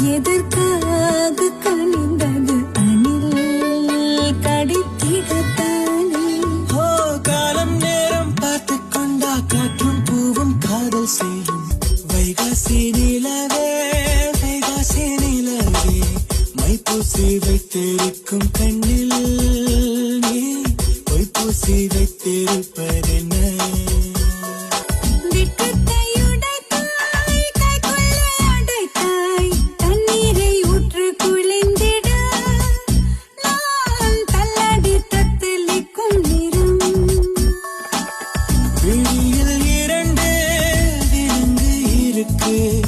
எதற்காக கனிந்தது அணில்? கடித்திடத்தானே. ஓ காலம் நேரம் பார்த்து கொண்டா காற்றும் பூவும் காதல் செய்யும். வைகாசி நிலவே வைகாசி நிலவே மைப்பூசி வைத்திருக்கும் கண்ணில் நீ பொய்ப்பூசி வைத்திருப்பதென்ன? you.